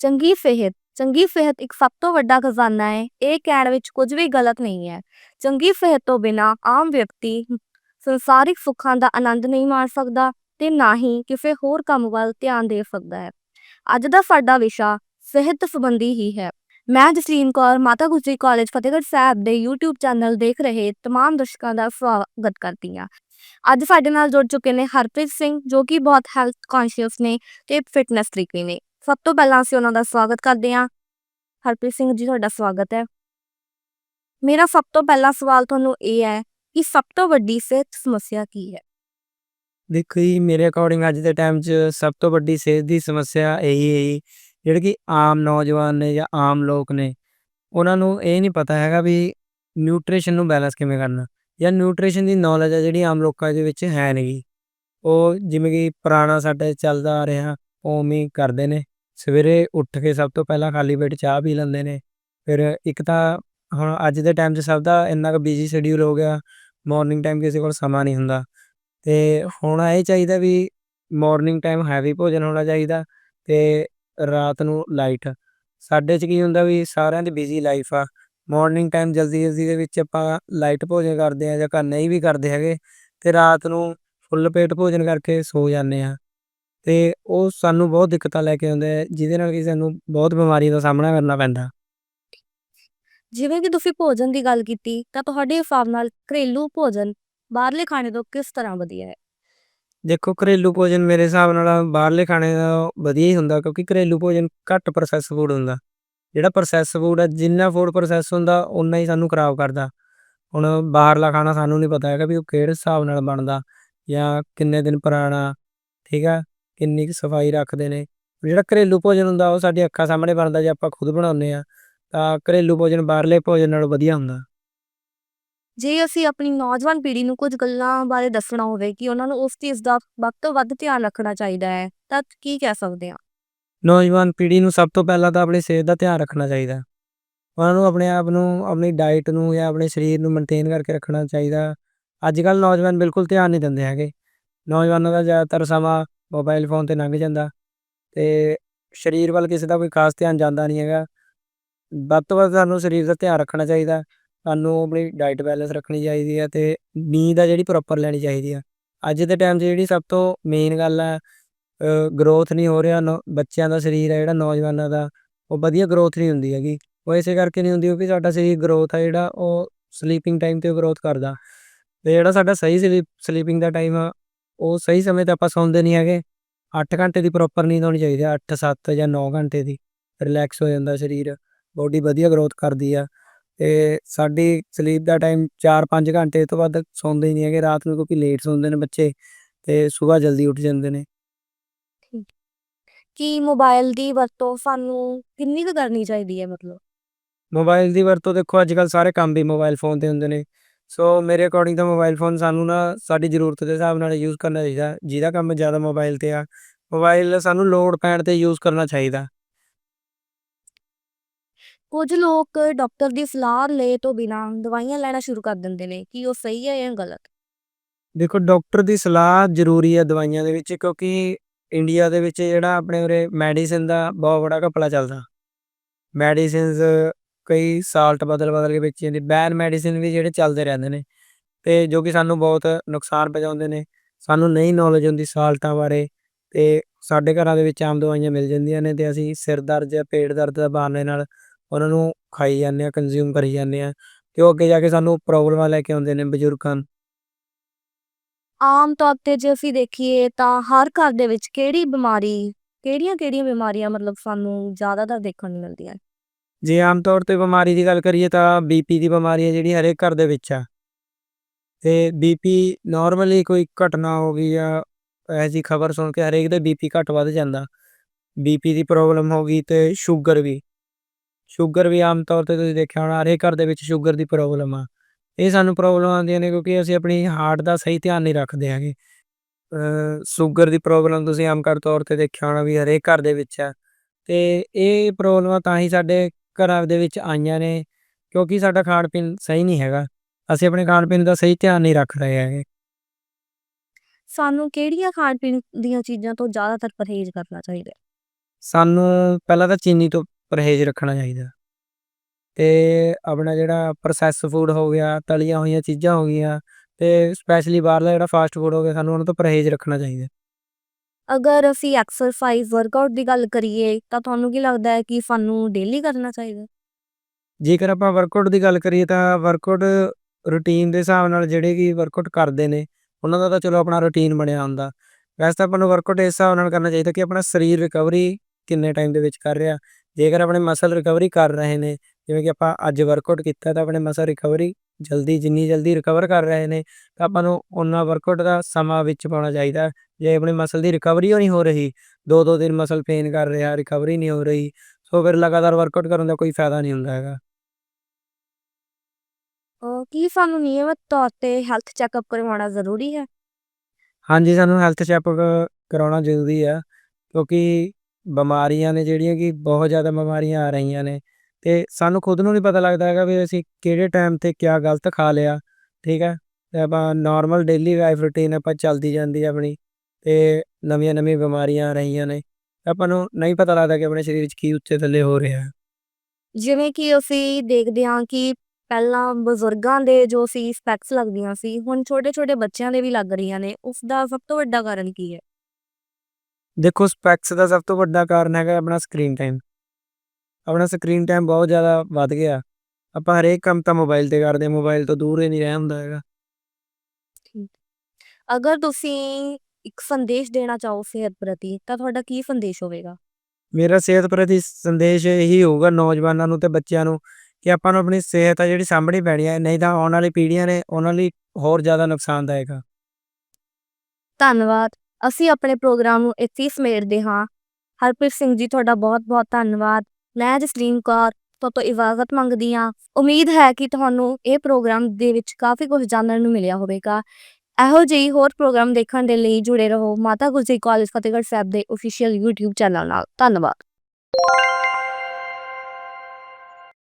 ਚੰਗੀ ਸਿਹਤ ਚੰਗੀ ਸਿਹਤ ਇੱਕ ਸਭ ਤੋਂ ਵੱਡਾ ਖਜ਼ਾਨਾ ਹੈ ਇਹ ਕਹਿਣ ਵਿੱਚ ਕੁਝ ਵੀ ਗਲਤ ਨਹੀਂ ਹੈ ਚੰਗੀ ਸਿਹਤ ਤੋਂ ਬਿਨਾਂ ਆਮ ਵਿਅਕਤੀ ਸੰਸਾਰਿਕ ਸੁੱਖਾਂ ਦਾ ਆਨੰਦ ਨਹੀਂ ਮਾਣ ਸਕਦਾ ਤੇ ਨਾ ਹੀ ਕਿਸੇ ਹੋਰ ਕੰਮ ਵੱਲ ਧਿਆਨ ਦੇ ਸਕਦਾ ਹੈ ਅੱਜ ਦਾ ਸਾਡਾ ਵਿਸ਼ਾ ਸਿਹਤ ਸੰਬੰਧੀ ਹੀ ਹੈ ਮੈਂ ਜਸਲੀਨ ਕੌਰ ਮਾਤਾ ਗੁਜਰੀ ਕਾਲਜ ਫਤਿਹਗੜ੍ਹ ਸਾਹਿਬ ਦੇ YouTube ਚੈਨਲ ਦੇਖ ਰਹੇ तमाम ਦਰਸ਼ਕਾਂ ਦਾ ਸਵਾਗਤ ਕਰਦੀ ਹਾਂ ਅੱਜ ਸਾਡੇ ਨਾਲ ਜੁੜ ਚੁੱਕੇ ਨੇ ਹਰਪ੍ਰੀਤ ਸਿੰਘ ਜੋ ਕਿ ਬਹੁਤ ਹੈਲਥ ਕੌਨਸ਼ੀਅਸ ਨੇ ਤੇ ਫਿਟਨੈਸ ਫ੍ਰੀਕ ਨੇ ਸਭ ਤੋਂ ਪਹਿਲਾਂ ਅਸੀਂ ਉਹਨਾਂ ਦਾ ਸਵਾਗਤ ਕਰਦੇ ਹਾਂ। ਹਰਪ੍ਰੀਤ ਸਿੰਘ ਜੀ, ਤੁਹਾਡਾ ਸਵਾਗਤ ਹੈ। ਮੇਰਾ ਸਭ ਤੋਂ ਪਹਿਲਾ ਸਵਾਲ ਤੁਹਾਨੂੰ ਇਹ ਹੈ ਕਿ ਸਭ ਤੋਂ ਵੱਡੀ ਸਿਹਤ ਸਮੱਸਿਆ ਕੀ ਹੈ? ਦੇਖੋ ਜੀ, ਮੇਰੇ ਅਕੋਰਡਿੰਗ ਅੱਜ ਦੇ ਟਾਈਮ 'ਚ ਸਭ ਤੋਂ ਵੱਡੀ ਸਿਹਤ ਦੀ ਸਮੱਸਿਆ ਇਹੀ ਹੈ ਜੀ, ਜਿਹੜੇ ਕਿ ਆਮ ਨੌਜਵਾਨ ਨੇ ਜਾਂ ਆਮ ਲੋਕ ਨੇ, ਉਹਨਾਂ ਨੂੰ ਇਹ ਨਹੀਂ ਪਤਾ ਹੈਗਾ ਵੀ ਨਿਊਟ੍ਰੀਸ਼ਨ ਨੂੰ ਬੈਲੈਂਸ ਕਿਵੇਂ ਕਰਨਾ, ਜਾਂ ਨਿਊਟ੍ਰੀਸ਼ਨ ਦੀ ਨੌਲੇਜ ਹੈ ਜਿਹੜੀ ਆਮ ਲੋਕਾਂ ਦੇ ਵਿੱਚ ਹੈ ਨਹੀਂ। ਉਹ ਜਿਵੇਂ ਕਿ ਪੁਰਾਣਾ ਸਾਡੇ ਚੱਲਦਾ ਆ ਰਿਹਾ, ਉਵੇਂ ਹੀ ਕਰਦੇ ਨੇ। ਸਵੇਰੇ ਉੱਠ ਕੇ ਸਭ ਤੋਂ ਪਹਿਲਾਂ ਖਾਲੀ ਪੇਟ ਚਾਹ ਪੀ ਲੈਂਦੇ ਨੇ। ਫਿਰ ਇੱਕ ਤਾਂ ਹੁਣ ਅੱਜ ਦੇ ਟਾਈਮ 'ਚ ਸਭ ਦਾ ਇੰਨਾ ਕੁ ਬਿਜ਼ੀ ਸ਼ਡਿਊਲ ਹੋ ਗਿਆ ਮਾਰਨਿੰਗ ਟਾਈਮ ਕਿਸੇ ਕੋਲ ਸਮਾਂ ਨਹੀਂ ਹੁੰਦਾ। ਤੇ ਹੁਣ ਇਹ ਚਾਹੀਦਾ ਵੀ ਮਾਰਨਿੰਗ ਟਾਈਮ ਹੈਵੀ ਭੋਜਨ ਹੋਣਾ ਚਾਹੀਦਾ ਤੇ ਰਾਤ ਨੂੰ ਲਾਈਟ ਸਾਡੇ 'ਚ ਕੀ ਹੁੰਦਾ ਵੀ ਸਾਰਿਆਂ ਦੀ ਬਿਜ਼ੀ ਲਾਈਫ ਆ। ਮਾਰਨਿੰਗ ਟਾਈਮ ਜਲਦੀ ਜਲਦੀ ਦੇ ਵਿੱਚ ਆਪਾਂ ਲਾਈਟ ਭੋਜਨ ਕਰਦੇ ਆ ਜਾਂ ਘਰ ਨਹੀਂ ਵੀ ਕਰਦੇ ਹੈਗੇ, ਤੇ ਰਾਤ ਨੂੰ ਫੁੱਲ ਪੇਟ ਭੋਜਨ ਕਰਕੇ ਸੋ ਜਾਂਦੇ ਆ ਤੇ ਉਹ ਸਾਨੂੰ ਬਹੁਤ ਦਿੱਕਤਾਂ ਲੈ ਕੇ ਆਉਂਦੇ ਆ ਜਿਹਦੇ ਨਾਲ ਕਿ ਸਾਨੂੰ ਬਹੁਤ ਬਿਮਾਰੀ ਦਾ ਸਾਹਮਣਾ ਕਰਨਾ ਪੈਂਦਾ। ਜਿਵੇਂ ਕਿ ਤੁਸੀਂ ਭੋਜਨ ਦੀ ਗੱਲ ਕੀਤੀ ਤਾਂ ਤੁਹਾਡੇ ਹਿਸਾਬ ਨਾਲ ਘਰੇਲੂ ਭੋਜਨ ਬਾਹਰਲੇ ਖਾਣੇ ਤੋਂ ਕਿਸ ਤਰ੍ਹਾਂ ਵਧੀਆ ਹੈ? ਦੇਖੋ ਘਰੇਲੂ ਭੋਜਨ ਮੇਰੇ ਹਿਸਾਬ ਨਾਲ ਬਾਹਰਲੇ ਖਾਣੇ ਦਾ ਵਧੀਆ ਹੀ ਹੁੰਦਾ ਕਿਉਂਕਿ ਘਰੇਲੂ ਭੋਜਨ ਘੱਟ ਪ੍ਰੋਸੈਸ ਫੂਡ ਹੁੰਦਾ। ਜਿਹੜਾ ਪ੍ਰੋਸੈਸ ਫੂਡ ਹੈ ਜਿੰਨਾ ਫੂਡ ਪ੍ਰੋਸੈਸ ਹੁੰਦਾ ਉਨਾ ਹੀ ਸਾਨੂੰ ਖਰਾਬ ਕਰਦਾ। ਹੁਣ ਬਾਹਰਲਾ ਖਾਣਾ ਸਾਨੂੰ ਨਹੀਂ ਪਤਾ ਹੈਗਾ ਵੀ ਉਹ ਕਿਹੜੇ ਹਿਸਾਬ ਨਾਲ ਬਣਦਾ ਜਾਂ ਕਿੰਨੇ ਦਿਨ ਪੁਰਾਣਾ ਠੀਕ ਆ ਕਿੰਨੀ ਕੁ ਸਫ਼ਾਈ ਰੱਖਦੇ ਨੇ। ਜਿਹੜਾ ਘਰੇਲੂ ਭੋਜਨ ਹੁੰਦਾ ਉਹ ਸਾਡੀ ਅੱਖਾਂ ਸਾਹਮਣੇ ਬਣਦਾ ਜੇ ਆਪਾਂ ਖੁਦ ਬਣਾਉਂਦੇ ਆ ਤਾਂ ਘਰੇਲੂ ਭੋਜਨ ਬਾਹਰਲੇ ਭੋਜਨ ਨਾਲੋਂ ਵਧੀਆ ਹੁੰਦਾ। ਜੇ ਅਸੀਂ ਆਪਣੀ ਨੌਜਵਾਨ ਪੀੜ੍ਹੀ ਨੂੰ ਕੁਝ ਗੱਲਾਂ ਬਾਰੇ ਦੱਸਣਾ ਹੋਵੇ ਕਿ ਉਹਨਾਂ ਨੂੰ ਉਸ ਚੀਜ਼ ਦਾ ਵੱਧ ਤੋਂ ਵੱਧ ਧਿਆਨ ਰੱਖਣਾ ਚਾਹੀਦਾ ਹੈ ਤਾਂ ਕੀ ਕਹਿ ਸਕਦੇ ਹਾਂ? ਨੌਜਵਾਨ ਪੀੜ੍ਹੀ ਨੂੰ ਸਭ ਤੋਂ ਪਹਿਲਾਂ ਤਾਂ ਆਪਣੀ ਸਿਹਤ ਦਾ ਧਿਆਨ ਰੱਖਣਾ ਚਾਹੀਦਾ। ਉਹਨਾਂ ਨੂੰ ਆਪਣੇ ਆਪ ਨੂੰ ਆਪਣੀ ਡਾਈਟ ਨੂੰ ਜਾਂ ਆਪਣੇ ਸਰੀਰ ਨੂੰ ਮੇਨਟੇਨ ਕਰਕੇ ਰੱਖਣਾ ਚਾਹੀਦਾ। ਅੱਜ ਕੱਲ੍ਹ ਨੌਜਵਾਨ ਬਿਲਕੁਲ ਧਿਆਨ ਨਹੀਂ ਦਿੰਦੇ ਹੈਗੇ। ਨੌਜਵਾਨਾਂ ਦਾ ਜ਼ਿਆਦਾਤਰ ਸਮਾਂ ਮੋਬਾਈਲ ਫੋਨ 'ਤੇ ਲੰਘ ਜਾਂਦਾ ਤੇ ਸਰੀਰ ਵੱਲ ਕਿਸੇ ਦਾ ਕੋਈ ਖਾਸ ਧਿਆਨ ਜਾਂਦਾ ਨਹੀਂ ਹੈਗਾ। ਵੱਧ ਤੋਂ ਵੱਧ ਸਾਨੂੰ ਸਰੀਰ ਦਾ ਧਿਆਨ ਰੱਖਣਾ ਚਾਹੀਦਾ, ਸਾਨੂੰ ਆਪਣੀ ਡਾਈਟ ਬੈਲੈਂਸ ਰੱਖਣੀ ਚਾਹੀਦੀ ਹੈ ਤੇ ਨੀਂਦ ਆ ਜਿਹੜੀ ਪ੍ਰੋਪਰ ਲੈਣੀ ਚਾਹੀਦੀ ਆ। ਅੱਜ ਦੇ ਟਾਈਮ 'ਚ ਜਿਹੜੀ ਸਭ ਤੋਂ ਮੇਨ ਗੱਲ ਆ ਗਰੋਥ ਨਹੀਂ ਹੋ ਰਿਹਾ, ਨੌ- ਬੱਚਿਆਂ ਦਾ ਸਰੀਰ ਹੈ ਜਿਹੜਾ, ਨੌਜਵਾਨਾਂ ਦਾ, ਉਹ ਵਧੀਆ ਗਰੋਥ ਨਹੀਂ ਹੁੰਦੀ ਹੈਗੀ। ਉਹ ਇਸੇ ਕਰਕੇ ਨਹੀਂ ਹੁੰਦੀ ਕਿਉਂਕਿ ਸਾਡਾ ਸਰੀਰ ਗਰੋਥ ਆ ਜਿਹੜਾ, ਉਹ ਸਲੀਪਿੰਗ ਟਾਈਮ ਤੇ ਗਰੋਥ ਕਰਦਾ। ਤੇ ਜਿਹੜਾ ਸਾਡਾ ਸਹੀ ਸਲੀਪ ਸਲੀਪਿੰਗ ਦਾ ਟਾਈਮ ਆ ਉਹ ਸਹੀ ਸਮੇਂ ਤੇ ਆਪਾਂ ਸੌਂਦੇ ਨਹੀਂ ਹੈਗੇ। 8 ਘੰਟੇ ਦੀ ਪ੍ਰੋਪਰ ਨੀਂਦ ਹੋਣੀ ਚਾਹੀਦੀ ਆ 8 7 ਜਾਂ 9 ਘੰਟੇ ਦੀ। ਰਿਲੈਕਸ ਹੋ ਜਾਂਦਾ ਸਰੀਰ ਬੋਡੀ ਵਧੀਆ ਗਰੋਥ ਕਰਦੀ ਆ। ਤੇ ਸਾਡੀ ਸਲੀਪ ਦਾ ਟਾਈਮ 4-5 ਘੰਟੇ ਤੋਂ ਵੱਧ ਸੌਂਦੇ ਹੀ ਨਹੀਂ ਹੈਗੇ ਰਾਤ ਨੂੰ ਕਿਉਂਕਿ ਲੇਟ ਸੌਂਦੇ ਨੇ ਬੱਚੇ ਤੇ ਸਵੇਰ ਜਲਦੀ ਉੱਠ ਜਾਂਦੇ ਨੇ। ਕਿ ਮੋਬਾਈਲ ਦੀ ਵਰਤੋਂ ਸਾਨੂੰ ਕਿੰਨੀ ਕੁ ਕਰਨੀ ਚਾਹੀਦੀ ਹੈ ਮਤਲਬ? ਮੋਬਾਈਲ ਦੀ ਵਰਤੋਂ ਦੇਖੋ ਅੱਜ ਕੱਲ੍ਹ ਸਾਰੇ ਕੰਮ ਵੀ ਮੋਬਾਈਲ ਫੋਨ ਤੇ ਹੁੰਦੇ ਨੇ। ਸੋ ਮੇਰੇ ਅਕੋਰਡਿੰਗ ਤਾਂ ਮੋਬਾਈਲ ਫੋਨ ਸਾਨੂੰ ਨਾ ਸਾਡੀ ਜ਼ਰੂਰਤ ਦੇ ਹਿਸਾਬ ਨਾਲ ਯੂਜ਼ ਕਰਨਾ ਚਾਹੀਦਾ ਜਿਹਦਾ ਕੰਮ ਜ਼ਿਆਦਾ ਮੋਬਾਈਲ ਤੇ ਆ। ਮੋਬਾਈਲ ਸਾਨੂੰ ਲੋੜ ਪੈਣ ਤੇ ਯੂਜ਼ ਕਰਨਾ ਚਾਹੀਦਾ। ਕੁਝ ਲੋਕ ਡਾਕਟਰ ਦੀ ਸਲਾਹ ਲਏ ਤੋਂ ਬਿਨਾਂ ਦਵਾਈਆਂ ਲੈਣਾ ਸ਼ੁਰੂ ਕਰ ਦਿੰਦੇ ਨੇ ਕੀ ਉਹ ਸਹੀ ਹੈ ਜਾਂ ਗਲਤ? ਦੇਖੋ ਡਾਕਟਰ ਦੀ ਸਲਾਹ ਜ਼ਰੂਰੀ ਹੈ ਦਵਾਈਆਂ ਦੇ ਵਿੱਚ ਕਿਉਂਕਿ ਇੰਡੀਆ ਦੇ ਵਿੱਚ ਜਿਹੜਾ ਆਪਣੇ ਉਰੇ ਮੈਡੀਸਿਨ ਦਾ ਬਹੁਤ ਬੜਾ ਘਪਲਾ ਚੱਲਦਾ। ਮੈਡੀਸਿਨਸ ਕਈ ਸਾਲਟ ਬਦਲ ਬਦਲ ਕੇ ਵੇਚੀ ਜਾਂਦੀ, ਬੈਨ ਮੈਡੀਸਿਨ ਵੀ ਜਿਹੜੇ ਚੱਲਦੇ ਰਹਿੰਦੇ ਨੇ, ਤੇ ਜੋ ਕਿ ਸਾਨੂੰ ਬਹੁਤ ਨੁਕਸਾਨ ਪਹੁੰਚਾਉਂਦੇ ਨੇ, ਸਾਨੂੰ ਨਹੀਂ ਨੌਲੇਜ ਹੁੰਦੀ ਸਾਲਟਾਂ ਬਾਰੇ, ਤੇ ਸਾਡੇ ਘਰਾਂ ਦੇ ਵਿੱਚ ਆਮ ਦਵਾਈਆਂ ਮਿਲ ਜਾਂਦੀਆਂ ਨੇ, ਤੇ ਅਸੀਂ ਸਿਰ ਦਰਦ ਜਾਂ ਪੇਟ ਦਰਦ ਦਾ ਬਹਾਨੇ ਨਾਲ ਉਹਨਾਂ ਨੂੰ ਖਾਈ ਜਾਂਦੇ ਆ ਕੰਜ਼ਿਊਮ ਕਰੀ ਜਾਂਦੇ ਆ ਤੇ ਉਹ ਅੱਗੇ ਜਾ ਕੇ ਸਾਨੂੰ ਪ੍ਰੋਬਲਮਾਂ ਲੈ ਕੇ ਆਉਂਦੇ ਨੇ ਬਜ਼ੁਰਗਾਂ ਨੂੰ। ਆਮ ਤੌਰ ਤੇ ਜੇ ਅਸੀਂ ਦੇਖੀਏ ਤਾਂ ਹਰ ਘਰ ਦੇ ਵਿੱਚ ਕਿਹੜੀ ਬਿਮਾਰੀ, ਕਿਹੜੀਆਂ-ਕਿਹੜੀਆਂ ਬਿਮਾਰੀਆਂ ਮਤਲਬ ਸਾਨੂੰ ਜ਼ਿਆਦਾਤਰ ਦੇਖਣ ਨੂੰ ਮਿਲਦੀਆਂ ਜੇ ਆਮ ਤੌਰ ਤੇ ਬਿਮਾਰੀ ਦੀ ਗੱਲ ਕਰੀਏ ਤਾਂ ਬੀਪੀ ਦੀ ਬਿਮਾਰੀ ਹੈ ਜਿਹੜੀ ਹਰੇਕ ਘਰ ਦੇ ਵਿੱਚ ਆ। ਤੇ ਬੀਪੀ ਨਾਰਮਲੀ ਕੋਈ ਘਟਨਾ ਹੋ ਗਈ ਜਾਂ ਇਹੋ ਜਿਹੀ ਖਬਰ ਸੁਣ ਕੇ ਹਰੇਕ ਦਾ ਬੀਪੀ ਘਟ ਵੱਧ ਜਾਂਦਾ। ਬੀਪੀ ਦੀ ਪ੍ਰੋਬਲਮ ਹੋ ਗਈ ਤੇ ਸ਼ੂਗਰ ਵੀ। ਸ਼ੂਗਰ ਵੀ ਆਮ ਤੌਰ ਤੇ ਤੁਸੀਂ ਦੇਖਿਆ ਹੋਣਾ, ਹਰੇਕ ਘਰ ਦੇ ਵਿੱਚ ਸ਼ੂਗਰ ਦੀ ਪ੍ਰੋਬਲਮ ਆ। ਇਹ ਸਾਨੂੰ ਪ੍ਰੋਬਲਮ ਆਉਂਦੀਆਂ ਨੇ ਕਿਉਂਕਿ ਅਸੀਂ ਆਪਣੀ ਹਾਰਟ ਦਾ ਸਹੀ ਧਿਆਨ ਨਹੀਂ ਰੱਖਦੇ ਹੈਗੇ। ਸ਼ੂਗਰ ਦੀ ਪ੍ਰੋਬਲਮ ਤੁਸੀਂ ਆਮ ਕਰ ਤੌਰ ਤੇ ਦੇਖਿਆ ਹੋਣਾ ਵੀ ਹਰੇਕ ਘਰ ਦੇ ਵਿੱਚ ਆ। ਤੇ ਇਹ ਪ੍ਰੋਬਲਮਾਂ ਤਾਂ ਹੀ ਸਾਡੇ ਘਰਾਂ ਦੇ ਵਿੱਚ ਆਈਆਂ ਨੇ ਕਿਉਂਕਿ ਸਾਡਾ ਖਾਣ ਪੀਣ ਸਹੀ ਨਹੀਂ ਹੈਗਾ। ਅਸੀਂ ਆਪਣੇ ਖਾਣ ਪੀਣ ਦਾ ਸਹੀ ਧਿਆਨ ਨਹੀਂ ਰੱਖ ਰਹੇ ਹੈਗੇ। ਸਾਨੂੰ ਕਿਹੜੀਆਂ ਖਾਣ ਪੀਣ ਦੀਆਂ ਚੀਜ਼ਾਂ ਤੋਂ ਜ਼ਿਆਦਾਤਰ ਪਰਹੇਜ਼ ਕਰਨਾ ਚਾਹੀਦਾ? ਹੈ? ਸਾਨੂੰ ਪਹਿਲਾਂ ਤਾਂ ਚੀਨੀ ਤੋਂ ਪਰਹੇਜ਼ ਰੱਖਣਾ ਚਾਹੀਦਾ। ਤੇ ਆਪਣਾ ਜਿਹੜਾ ਪ੍ਰੋਸੈਸ ਫੂਡ ਹੋ ਗਿਆ ਤਲੀਆਂ ਹੋਈਆਂ ਚੀਜ਼ਾਂ ਹੋ ਗਈਆਂ ਤੇ ਸਪੈਸ਼ਲੀ ਬਾਹਰਲਾ ਜਿਹੜਾ ਫਾਸਟ ਫੂਡ ਹੋ ਗਿਆ ਸਾਨੂੰ ਉਹਨਾਂ ਤੋਂ ਪਰਹੇਜ਼ ਰੱਖਣਾ ਚਾਹੀਦਾ। ਅਗਰ ਅਸੀਂ ਐਕਸਰਸਾਈਜ਼ ਵਰਕਆਊਟ ਦੀ ਗੱਲ ਕਰੀਏ, ਤਾਂ ਤੁਹਾਨੂੰ ਕੀ ਲੱਗਦਾ ਹੈ ਕਿ ਸਾਨੂੰ ਡੇਲੀ ਕਰਨਾ ਚਾਹੀਦਾ? ਜੇਕਰ ਆਪਾਂ ਵਰਕਆਊਟ ਦੀ ਗੱਲ ਕਰੀਏ ਤਾਂ ਵਰਕਆਊਟ ਰੂਟੀਨ ਦੇ ਹਿਸਾਬ ਨਾਲ ਜਿਹੜੇ ਕਿ ਵਰਕਆਊਟ ਕਰਦੇ ਨੇ, ਉਹਨਾਂ ਦਾ ਤਾਂ ਚਲੋ ਆਪਣਾ ਰੂਟੀਨ ਬਣਿਆ ਹੁੰਦਾ। ਵੈਸੇ ਤਾਂ ਆਪਾਂ ਨੂੰ ਵਰਕਆਊਟ ਇਸ ਹਿਸਾਬ ਨਾਲ ਕਰਨਾ ਚਾਹੀਦਾ ਕਿ ਆਪਣਾ ਸਰੀਰ ਰਿਕਵਰੀ ਕਿੰਨੇ ਟਾਈਮ ਦੇ ਵਿੱਚ ਕਰ ਰਿਹਾ। ਜੇਕਰ ਆਪਣੇ ਮਸਲ ਰਿਕਵਰੀ ਕਰ ਰਹੇ ਨੇ, ਜਿਵੇਂ ਕਿ ਆਪਾਂ ਅੱਜ ਵਰਕਆਊਟ ਕੀਤਾ ਤਾਂ ਆਪਣੇ ਮਸਲ ਰਿਕਵਰੀ ਜਲਦੀ ਜਿੰਨੀ ਜਲਦੀ ਰਿਕਵਰ ਕਰ ਰਹੇ ਨੇ ਤਾਂ ਆਪਾਂ ਨੂੰ ਉਹਨਾਂ ਵਰਕਆਊਟ ਦਾ ਸਮਾਂ ਵਿੱਚ ਪਾਉਣਾ ਚਾਹੀਦਾ। ਜੇ ਆਪਣੇ ਮਸਲ ਦੀ ਰਿਕਵਰੀ ਨਹੀਂ ਹੋ ਰਹੀ ਦੋ ਦੋ ਦਿਨ ਮਸਲ ਪੇਨ ਕਰ ਰਿਹਾ ਰਿਕਵਰੀ ਨਹੀਂ ਹੋ ਰਹੀ ਸੋ ਫਿਰ ਲਗਾਤਾਰ ਵਰਕਆਊਟ ਕਰਨ ਦਾ ਕੋਈ ਫਾਇਦਾ ਨਹੀਂ ਹੁੰਦਾ ਹੈਗਾ। ਕੀ ਸਾਨੂੰ ਨਿਯਮਿਤ ਤੌਰ ਤੇ ਹੈਲਥ ਚੈੱਕਅਪ ਕਰਵਾਉਣਾ ਜ਼ਰੂਰੀ ਹੈ? ਹਾਂਜੀ ਸਾਨੂੰ ਹੈਲਥ ਚੈੱਕਅਪ ਕਰਾਉਣਾ ਜ਼ਰੂਰੀ ਆ ਕਿਉਂਕਿ ਬਿਮਾਰੀਆਂ ਨੇ ਜਿਹੜੀਆਂ ਕਿ ਬਹੁਤ ਜ਼ਿਆਦਾ ਬਿਮਾਰੀਆਂ ਆ ਰਹੀਆਂ ਨੇ। ਤੇ ਸਾਨੂੰ ਖੁਦ ਨੂੰ ਨਹੀਂ ਪਤਾ ਲੱਗਦਾ ਹੈਗਾ ਵੀ ਅਸੀਂ ਕਿਹੜੇ ਟਾਈਮ ਤੇ ਕਿਆ ਗਲਤ ਖਾ ਲਿਆ ਠੀਕ ਹੈ? ਤੇ ਆਪਾਂ ਨਾਰਮਲ ਡੇਲੀ ਲਾਈਫ ਰੂਟੀਨ ਆਪਾਂ ਚੱਲਦੀ ਜਾਂਦੀ ਹੈ ਆਪਣੀ ਤੇ ਨਵੀਆਂ ਨਵੀਆਂ ਬਿਮਾਰੀਆਂ ਆ ਰਹੀਆਂ ਨੇ ਆਪਾਂ ਨੂੰ ਨਹੀਂ ਪਤਾ ਲੱਗਦਾ ਕਿ ਆਪਣੇ ਸਰੀਰ ਵਿੱਚ ਕੀ ਉੱਤੇ ਥੱਲੇ ਹੋ ਰਿਹਾ ਹੈ। ਜਿਵੇਂ ਕਿ ਅਸੀਂ ਦੇਖਦੇ ਹਾਂ ਕਿ ਪਹਿਲਾਂ ਬਜ਼ੁਰਗਾਂ ਦੇ ਜੋ ਸੀ ਸਪੈਕਸ ਲੱਗਦੀਆਂ ਸੀ ਹੁਣ ਛੋਟੇ ਛੋਟੇ ਬੱਚਿਆਂ ਦੇ ਵੀ ਲੱਗ ਰਹੀਆਂ ਨੇ ਉਸ ਦਾ ਸਭ ਤੋਂ ਵੱਡਾ ਕਾਰਨ ਕੀ ਹੈ? ਦੇਖੋ ਸਪੈਕਸ ਦਾ ਸਭ ਤੋਂ ਵੱਡਾ ਕਾਰਨ ਹੈਗਾ ਆਪਣਾ ਸਕਰੀਨ ਟਾਈਮ ਆਪਣਾ ਸਕਰੀਨ ਟਾਈਮ ਬਹੁਤ ਜ਼ਿਆਦਾ ਵੱਧ ਗਿਆ। ਆਪਾਂ ਹਰੇਕ ਕੰਮ ਤਾਂ ਮੋਬਾਈਲ ਤੇ ਕਰਦੇ ਮੋਬਾਈਲ ਤੋਂ ਦੂਰ ਹੀ ਨਹੀਂ ਰਹਿ ਹੁੰਦਾ ਹੈਗਾ। ਅਗਰ ਤੁਸੀਂ ਇੱਕ ਸੰਦੇਸ਼ ਦੇਣਾ ਚਾਹੋ ਸਿਹਤ ਪ੍ਰਤੀ ਤਾਂ ਤੁਹਾਡਾ ਕੀ ਸੰਦੇਸ਼ ਹੋਵੇਗਾ? ਮੇਰਾ ਸਿਹਤ ਪ੍ਰਤੀ ਸੰਦੇਸ਼ ਇਹੀ ਹੋਊਗਾ ਨੌਜਵਾਨਾਂ ਨੂੰ ਤੇ ਬੱਚਿਆਂ ਨੂੰ ਕਿ ਆਪਾਂ ਨੂੰ ਆਪਣੀ ਸਿਹਤ ਆ ਜਿਹੜੀ ਸਾਂਭਣੀ ਪੈਣੀ ਹੈ ਨਹੀਂ ਤਾਂ ਆਉਣ ਵਾਲੀ ਪੀੜ੍ਹੀਆਂ ਨੇ ਉਹਨਾਂ ਲਈ ਹੋਰ ਜ਼ਿਆਦਾ ਨੁਕਸਾਨਦਾਇਕ ਆ। ਧੰਨਵਾਦ। ਅਸੀਂ ਆਪਣੇ ਪ੍ਰੋਗਰਾਮ ਨੂੰ ਇੱਥੇ ਹੀ ਸਮੇਟਦੇ ਹਾਂ। ਹਰਪ੍ਰੀਤ ਸਿੰਘ ਜੀ ਤੁਹਾਡਾ ਬਹੁਤ ਬਹੁਤ ਧੰਨਵਾਦ। ਮੈਂ ਜਸਲੀਨ ਕੌਰ ਤੋਂ ਤੋਂ ਇਜਾਜ਼ਤ ਮੰਗਦੀ ਹਾਂ। ਉਮੀਦ ਹੈ ਕਿ ਤੁਹਾਨੂੰ ਇਹ ਪ੍ਰੋਗਰਾਮ ਦੇ ਵਿੱਚ ਕਾਫੀ ਕੁਝ ਜਾਣਨ ਨੂੰ ਮਿਲਿਆ ਹੋਵੇਗਾ। ਇਹੋ ਜਿਹੀ ਹੋਰ ਪ੍ਰੋਗਰਾਮ ਦੇਖਣ ਦੇ ਲਈ ਜੁੜੇ ਰਹੋ ਮਾਤਾ ਗੁਜਰੀ ਕਾਲਜ ਫਤਿਹਗੜ੍ਹ ਸਾਹਿਬ ਦੇ ਅਫੀਸ਼ੀਅਲ YouTube ਚੈਨਲ ਨਾਲ। ਧੰਨਵਾਦ।